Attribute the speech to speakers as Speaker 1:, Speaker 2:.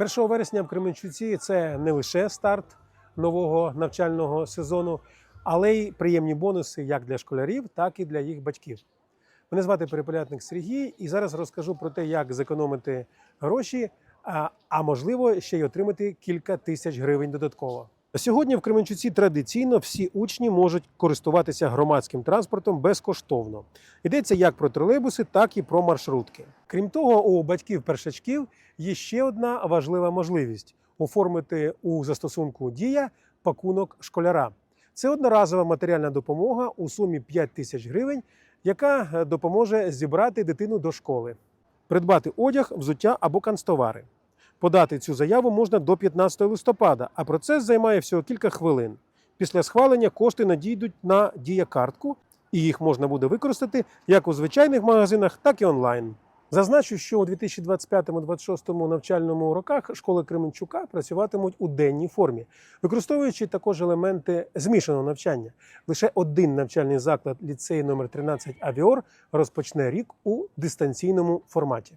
Speaker 1: 1 вересня в Кременчуці це не лише старт нового навчального сезону, але й приємні бонуси як для школярів, так і для їх батьків. Мене звати Переполятник Сергій, і зараз розкажу про те, як зекономити гроші, а, а можливо ще й отримати кілька тисяч гривень додатково. Сьогодні в Кременчуці традиційно всі учні можуть користуватися громадським транспортом безкоштовно. Йдеться як про тролейбуси, так і про маршрутки. Крім того, у батьків першачків є ще одна важлива можливість оформити у застосунку Дія пакунок школяра. Це одноразова матеріальна допомога у сумі 5 тисяч гривень, яка е, допоможе зібрати дитину до школи, придбати одяг, взуття або канцтовари. Подати цю заяву можна до 15 листопада, а процес займає всього кілька хвилин. Після схвалення кошти надійдуть на дія-картку, і їх можна буде використати як у звичайних магазинах, так і онлайн. Зазначу, що у 2025-2026 навчальному роках школи Кременчука працюватимуть у денній формі, використовуючи також елементи змішаного навчання. Лише один навчальний заклад ліцей номер 13 Авіор розпочне рік у дистанційному форматі.